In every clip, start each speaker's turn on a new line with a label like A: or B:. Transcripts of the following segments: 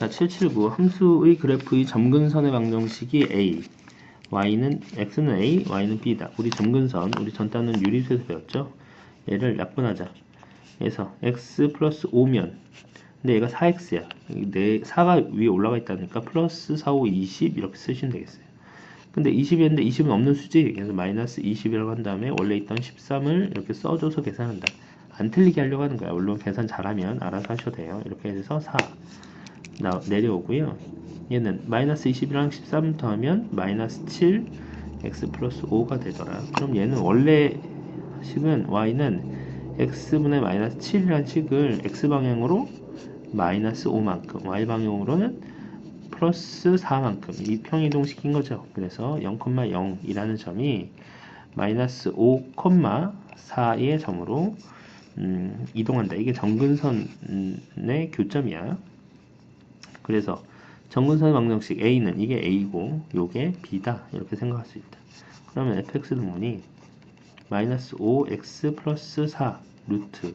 A: 자, 779 함수의 그래프의 점근선의 방정식이 A y는 x는 a, y는 b다. 우리 점근선, 우리 전단은 유리수에서 배웠죠? 얘를 약분하자. 그래서 x 플러스 5면 근데 얘가 4x야. 내 4가 위에 올라가 있다니까 플러스 4, 5, 20 이렇게 쓰시면 되겠어요. 근데 20이었는데 20은 없는 수지. 그래서 마이너스 20이라고 한 다음에 원래 있던 13을 이렇게 써줘서 계산한다. 안 틀리게 하려고 하는 거야. 물론 계산 잘하면 알아서 하셔도 돼요. 이렇게 해서 4 나, 내려오고요. 얘는 마이너스 21이랑 13 더하면 마이너스 7 x 플러스 5가 되더라. 그럼 얘는 원래 식은 y는 x분의 마이너스 7이라는 식을 x방향으로 마이너스 5만큼 y 방향으로는 플러스 4만큼 이 평이동 시킨 거죠. 그래서 0,0이라는 점이 마이너스 5,4의 점으로 음, 이동한다. 이게 정근선의 교점이야. 그래서 정근선의 방정식 A는 이게 A고 요게 B다 이렇게 생각할 수 있다. 그러면 fx 등분이 마이너스 5x 플러스 4 루트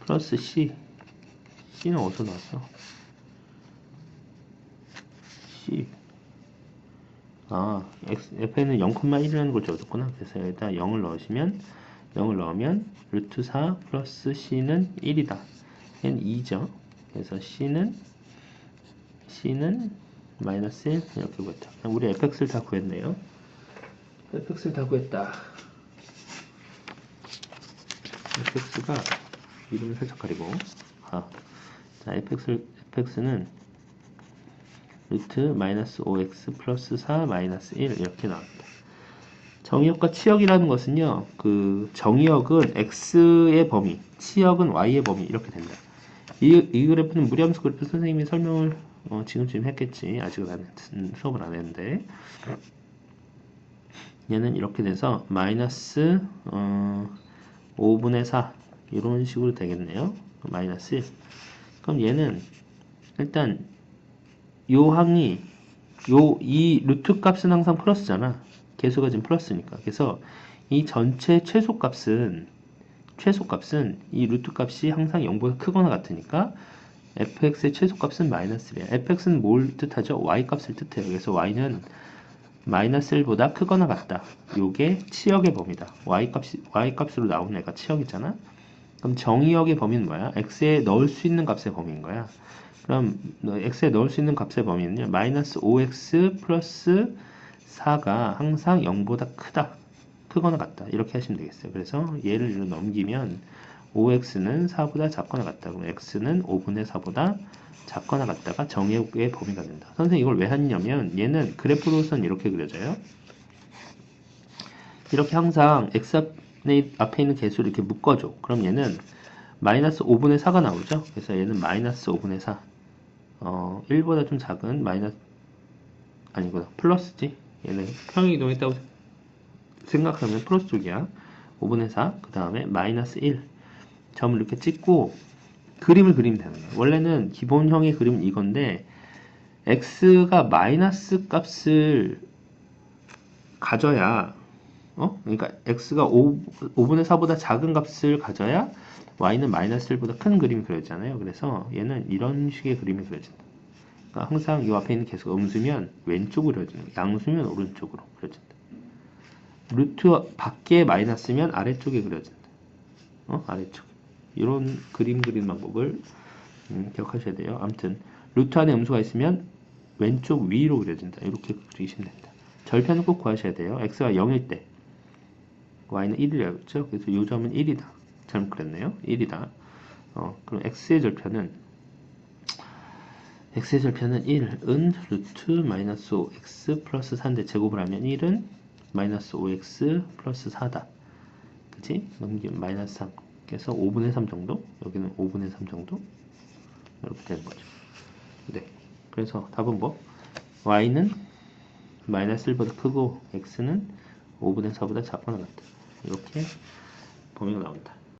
A: 플러스 c c는 어디서 나왔어? c 아 x, f는 0,1이라는 걸 적었구나. 그래서 여기다 0을 넣으시면 0을 넣으면 루트 4 플러스 c는 1이다. 얘는 2죠. 그래서 c는 c는 마이너스 1 이렇게 구했다. 우리 fx를 다 구했네요. fx를 다 구했다. fx가 이름을 살짝 가리고 아, 자 fx, fx는 루트 마이너스 5x 플러스 4 마이너스 1 이렇게 나옵니다. 정의역과 치역이라는 것은요, 그 정의역은 x의 범위, 치역은 y의 범위 이렇게 된다. 이, 이 그래프는 무리함수 그래프 선생님이 설명을 어, 지금쯤 했겠지. 아직은 안, 했- 음, 수업을 안 했는데. 얘는 이렇게 돼서 마이너스 어, 5분의 4 이런 식으로 되겠네요. 마이너스 1. 그럼 얘는 일단 요 항이 요 이 루트 값은 항상 플러스잖아. 개수가 지금 플러스니까. 그래서 이 전체 최소 값은 최소 값은 이 루트 값이 항상 0보다 크거나 같으니까 fx의 최소값은 마이너스 1이야. fx는 뭘 뜻하죠? y 값을 뜻해요. 그래서 y는 마이너스 1보다 크거나 같다. 요게 치역의 범위다. y 값이 y 값으로 나오는 애가 치역이잖아. 그럼 정의역의 범위는 뭐야? x에 넣을 수 있는 값의 범위인 거야. 그럼 너 x에 넣을 수 있는 값의 범위는요. 마이너스 5x 플러스 4가 항상 0보다 크다. 크거나 같다. 이렇게 하시면 되겠어요. 그래서 얘를 이로 넘기면 5x는 4보다 작거나 같다. 그럼 x는 5분의 4보다 작거나 같다가 정의역의 범위가 된다. 선생님 이걸 왜 했냐면 얘는 그래프로선 이렇게 그려져요. 이렇게 항상 x 앞에 있는 개수를 이렇게 묶어줘. 그럼 얘는 마이너스 5분의 4가 나오죠. 그래서 얘는 마이너스 5분의 4. 어, 1보다 좀 작은 마이너스 아니구나 플러스지. 얘는 평행이동했다고 생각하면 플러스 쪽이야. 5분의 4. 그 다음에 마이너스 1. 점을 이렇게 찍고 그림을 그리면 되는 거예요. 원래는 기본형의 그림은 이건데 x가 마이너스 값을 가져야 어? 그러니까 x가 5, 5분의 4보다 작은 값을 가져야 y는 마이너스 1보다 큰 그림이 그려지잖아요. 그래서 얘는 이런 식의 그림이 그려진다. 그러니까 항상 이 앞에 있는 개수가 음수면 왼쪽으로 그려지는. 양수면 오른쪽으로 그려진다. 루트 밖에 마이너스면 아래쪽에 그려진다. 어? 아래쪽. 이런 그림 그리는 방법을 음, 기억하셔야 돼요. 아무튼 루트 안에 음수가 있으면 왼쪽 위로 그려진다. 이렇게 그리시면 됩니다. 절편은 꼭 구하셔야 돼요. x가 0일 때 y는 1이라고 했죠. 그래서 이 점은 1이다. 잘못 그렸네요. 1이다. 어, 그럼 x의 절편은 x의 절편은 1은 루트 마이너스 5x 플러스 4인데 제곱을 하면 1은 마이너스 5x 플러스 4다. 그치? 넘기면 마이너스 3. 그래서 5분의 3 정도? 여기는 5분의 3 정도? 이렇게 되는 거죠. 네. 그래서 답은 뭐? y는 마이너스 1보다 크고 x는 5분의 4보다 작거나 같다. 이렇게 범위가 나온다.